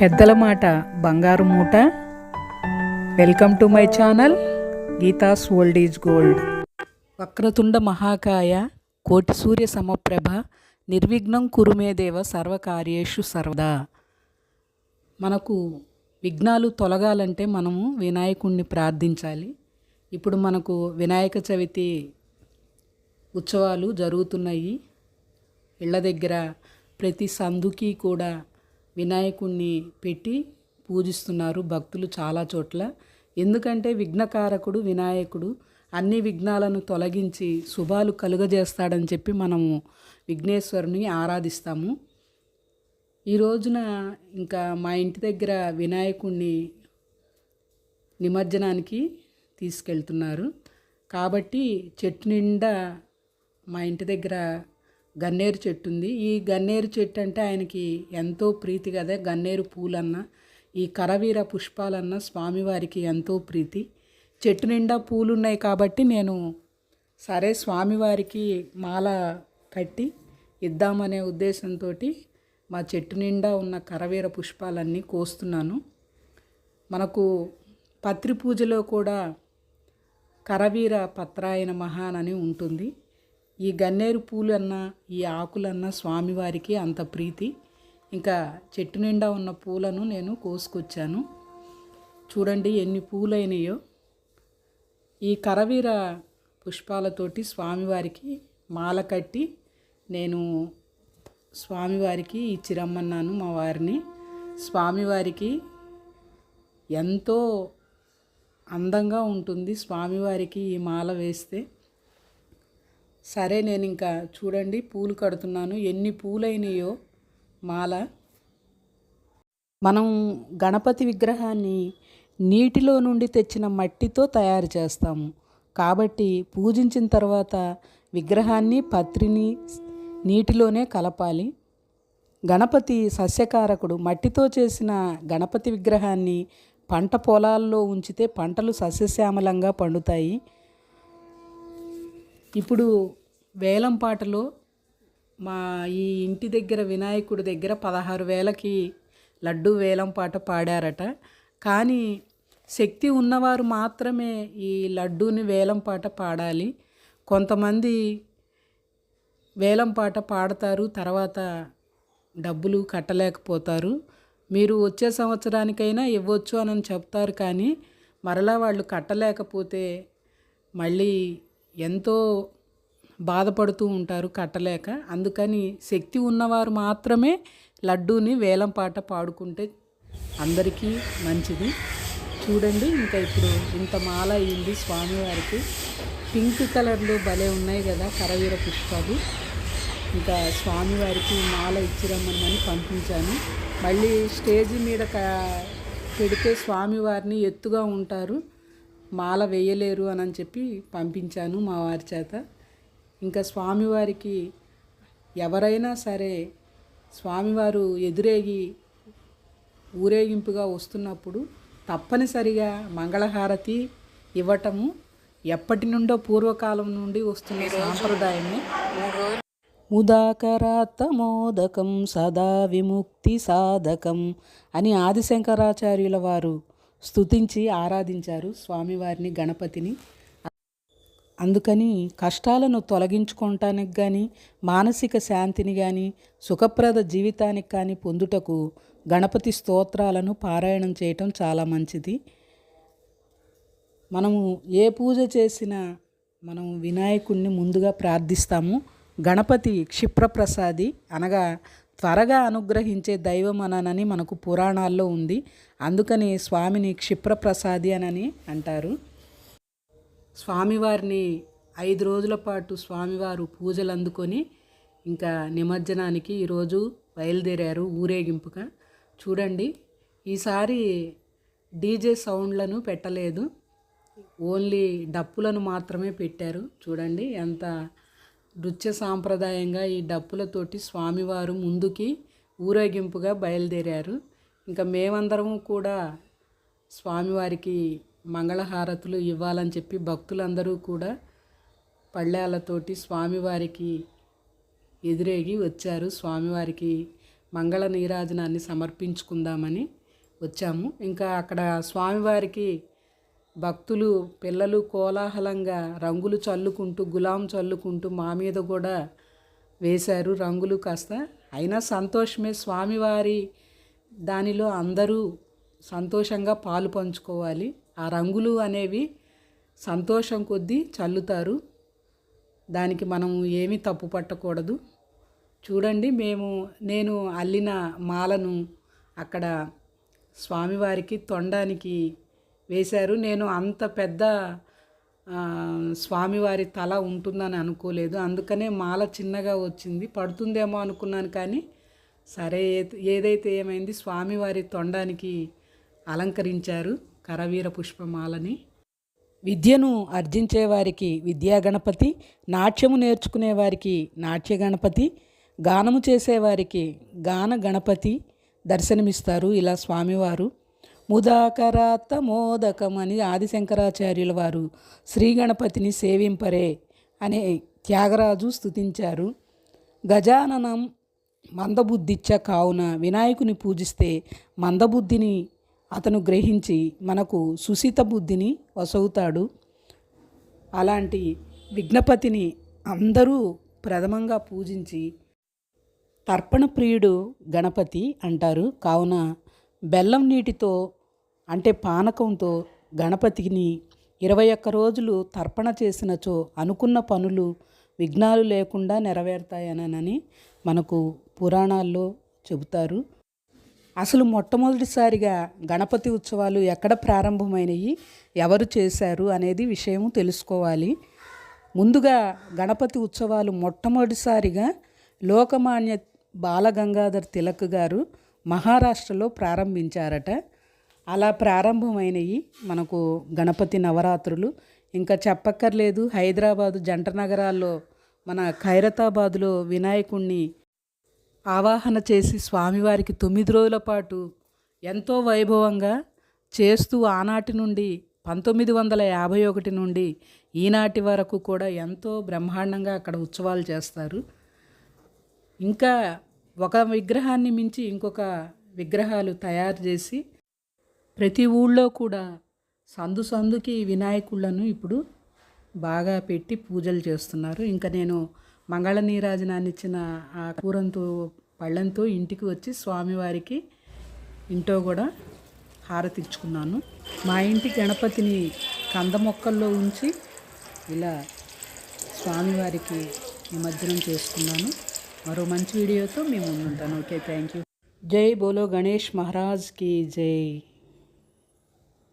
పెద్దల మాట బంగారు మూట. Welcome to my channel Geetha's old is gold Vakratunda మహాకాయ కోటి సూర్య సమప్రభ నిర్విఘ్నం కురుమేదేవ సర్వకార్యేషు సర్వదా. మనకు విఘ్నాలు తొలగాలంటే మనము వినాయకుణ్ణి ప్రార్థించాలి. ఇప్పుడు మనకు వినాయక చవితి ఉత్సవాలు జరుగుతున్నాయి. ఇళ్ళ దగ్గర ప్రతి సందుకి కూడా వినాయకుణ్ణి పెట్టి పూజిస్తున్నారు భక్తులు చాలా చోట్ల. ఎందుకంటే విఘ్నకారకుడు వినాయకుడు అన్ని విఘ్నాలను తొలగించి శుభాలు కలుగజేస్తాడని చెప్పి మనము విఘ్నేశ్వరుని ఆరాధిస్తాము. ఈ రోజున ఇంకా మా ఇంటి దగ్గర వినాయకుణ్ణి నిమజ్జనానికి తీసుకెళ్తున్నారు. కాబట్టి చెట్టు నిండా మా ఇంటి దగ్గర గన్నేరు చెట్టు ఉంది ఈ గన్నేరు చెట్టు అంటే ఆయనకి ఎంతో ప్రీతి కదా. గన్నేరు పూలన్న ఈ కరవీర పుష్పాలన్న స్వామివారికి ఎంతో ప్రీతి. చెట్టు నిండా పూలు ఉన్నాయి కాబట్టి నేను సరే స్వామివారికి మాల కట్టి ఇద్దామనే ఉద్దేశంతో మా చెట్టు నిండా ఉన్న కరవీర పుష్పాలన్నీ కోస్తున్నాను. మనకు పత్రి పూజలో కూడా కరవీర పత్రాయన మహాన్ అని ఉంటుంది. ఈ గన్నేరు పూలన్నా ఈ ఆకులన్నా స్వామివారికి అంత ప్రీతి. ఇంకా చెట్టు నిండా ఉన్న పూలను నేను కోసుకొచ్చాను. చూడండి ఎన్ని పూలైనాయో. ఈ కరవీర పుష్పాలతోటి స్వామివారికి మాల కట్టి నేను స్వామివారికి ఇచ్చి రమ్మన్నాను మా వారిని. స్వామివారికి ఎంతో అందంగా ఉంటుంది స్వామివారికి ఈ మాల వేస్తే. సరే నేను ఇంకా చూడండి పూలు కడుతున్నాను. ఎన్ని పూలైనాయో మాల. మనం గణపతి విగ్రహాన్ని నీటిలో నుండి తెచ్చిన మట్టితో తయారు చేస్తాము. కాబట్టి పూజించిన తర్వాత విగ్రహాన్ని పత్రిని నీటిలోనే కలపాలి. గణపతి సస్యకారకుడు మట్టితో చేసిన గణపతి విగ్రహాన్ని పంట పొలాల్లో ఉంచితే పంటలు సస్యశ్యామలంగా పండుతాయి. ఇప్పుడు వేలం పాటలు మా ఈ ఇంటి దగ్గర వినాయకుడి దగ్గర పదహారు వేలకి లడ్డు వేలం పాట పాడారట. కానీ శక్తి ఉన్నవారు మాత్రమే ఈ లడ్డూని వేలం పాట పాడాలి. కొంతమంది వేలం పాట పాడతారు తర్వాత డబ్బులు కట్టలేకపోతారు. మీరు వచ్చే సంవత్సరానికైనా ఇవ్వచ్చు అని చెప్తారు కానీ మరలా వాళ్ళు కట్టలేకపోతే మళ్ళీ ఎంతో బాధపడుతూ ఉంటారు కట్టలేక. అందుకని శక్తి ఉన్నవారు మాత్రమే లడ్డూని వేలం పాట పాడుకుంటే అందరికీ మంచిది. చూడండి ఇంకా ఇప్పుడు ఇంత మాల అయింది స్వామివారికి. పింక్ కలర్లు భలే ఉన్నాయి కదా కరవీర పుష్పాలు. ఇంకా స్వామివారికి మాల ఇచ్చిరమ్మని పంపించాను. మళ్ళీ స్టేజ్ మీద క పెడితే స్వామివారిని ఎత్తుగా ఉంటారు. మాల వేయలేరు అని చెప్పి పంపించాను మా వారి చేత. ఇంకా స్వామివారికి ఎవరైనా సరే స్వామివారు ఎదురేగి ఊరేగింపుగా వస్తున్నప్పుడు తప్పనిసరిగా మంగళహారతి ఇవ్వటము ఎప్పటి నుండో పూర్వకాలం నుండి వస్తున్న సాంప్రదాయమే. ముదాకరాత్తమోదకం సదా విముక్తి సాధకం అని ఆదిశంకరాచార్యుల వారు స్తుతించి ఆరాధించారు స్వామివారిని గణపతిని. అందుకని కష్టాలను తొలగించుకోవటానికి కానీ మానసిక శాంతిని కానీ సుఖప్రద జీవితానికి కానీ పొందుటకు గణపతి స్తోత్రాలను పారాయణం చేయటం చాలా మంచిది. మనము ఏ పూజ చేసినా మనం వినాయకుణ్ణి ముందుగా ప్రార్థిస్తాము. గణపతి క్షిప్రప్రసాది అనగా త్వరగా అనుగ్రహించే దైవం అనని మనకు పురాణాల్లో ఉంది. అందుకని స్వామిని క్షిప్రప్రసాది అనని అంటారు. స్వామివారిని ఐదు రోజుల పాటు స్వామివారు పూజలు అందుకొని ఇంకా నిమజ్జనానికి ఈరోజు బయలుదేరారు ఊరేగింపుగా. చూడండి ఈసారి డీజే సౌండ్లను పెట్టలేదు. ఓన్లీ డప్పులను మాత్రమే పెట్టారు. చూడండి ఎంత నృత్య సాంప్రదాయంగా ఈ డప్పులతోటి స్వామివారు ముందుకి ఊరేగింపుగా బయలుదేరారు. ఇంకా మేమందరము కూడా స్వామివారికి మంగళహారతులు ఇవ్వాలని చెప్పి భక్తులందరూ కూడా పళ్ళాలతోటి స్వామివారికి ఎదురేగి వచ్చారు. స్వామివారికి మంగళ నీరాజనాన్ని సమర్పించుకుందామని వచ్చాము. ఇంకా అక్కడ స్వామివారికి భక్తులు పిల్లలు కోలాహలంగా రంగులు చల్లుకుంటూ గులాం చల్లుకుంటూ మా మీద కూడా వేశారు రంగులు కాస్త. అయినా సంతోషమే స్వామివారి దానిలో అందరూ సంతోషంగా పాలు పంచుకోవాలి. ఆ రంగులు అనేవి సంతోషం కొద్దీ చల్లుతారు. దానికి మనం ఏమీ తప్పు పట్టకూడదు. చూడండి మేము నేను అల్లిన మాలను అక్కడ స్వామివారికి తొండానికి వేశారు. నేను అంత పెద్ద స్వామివారి తల ఉంటుందని అనుకోలేదు. అందుకనే మాల చిన్నగా వచ్చింది. పడుతుందేమో అనుకున్నాను కానీ సరే ఏదైతే ఏమైంది స్వామివారి తొండానికి అలంకరించారు కరవీర పుష్పమాలని. విద్యను ఆర్జించే వారికి విద్యా గణపతి నాట్యము నేర్చుకునే వారికి నాట్య గణపతి గానము చేసేవారికి గాన గణపతి దర్శనమిస్తారు ఇలా స్వామివారు. ముదాకరాత మోదకం అని ఆదిశంకరాచార్యుల వారు శ్రీ గణపతిని సేవింపరే అనే త్యాగరాజు స్థుతించారు గజాననం మందబుద్ధిచ్చ కావున వినాయకుని పూజిస్తే మందబుద్ధిని అతను గ్రహించి మనకు సుసిత బుద్ధిని వసవుతాడు అలాంటి విఘ్నపతిని అందరూ ప్రథమంగా పూజించి తర్పణ ప్రియుడు గణపతి అంటారు. కావున బెల్లం నీటితో అంటే పానకంతో గణపతిని ఇరవై ఒక్క రోజులు తర్పణ చేసినచో అనుకున్న పనులు విఘ్నాలు లేకుండా నెరవేరుతాయనని మనకు పురాణాల్లో చెబుతారు. అసలు మొట్టమొదటిసారిగా గణపతి ఉత్సవాలు ఎక్కడ ప్రారంభమైనవి ఎవరు చేశారు అనేది విషయం తెలుసుకోవాలి. ముందుగా గణపతి ఉత్సవాలు మొట్టమొదటిసారిగా లోకమాన్య బాలగంగాధర్ తిలక్ గారు మహారాష్ట్రలో ప్రారంభించారట. అలా ప్రారంభమైనవి మనకు గణపతి నవరాత్రులు. ఇంకా చెప్పక్కర్లేదు హైదరాబాదు జంట నగరాల్లో మన ఖైరతాబాదులో వినాయకుణ్ణి ఆవాహన చేసి స్వామివారికి తొమ్మిది రోజుల పాటు ఎంతో వైభవంగా చేస్తూ ఆనాటి నుండి పంతొమ్మిది వందల యాభై ఒకటి నుండి ఈనాటి వరకు కూడా ఎంతో బ్రహ్మాండంగా అక్కడ ఉత్సవాలు చేస్తారు. ఇంకా ఒక విగ్రహాన్ని మించి ఇంకొక విగ్రహాలు తయారు చేసి ప్రతి ఊళ్ళో కూడా సందు సందుకి వినాయకుళ్ళను ఇప్పుడు బాగా పెట్టి పూజలు చేస్తున్నారు. ఇంకా నేను మంగళ నీరాజనాన్ని ఇచ్చిన ఆ కూరంతో పళ్ళంతో ఇంటికి వచ్చి స్వామివారికి ఇంట్లో కూడా హారతిచ్చుకున్నాను. మా ఇంటి గణపతిని కంద మొక్కల్లో ఉంచి ఇలా స్వామివారికి నిమజ్జనం చేసుకున్నాను. మరో మంచి వీడియోతో మేము ముందుంటాను. Okay thank you. జై బోలో గణేష్ మహారాజ్కి జై.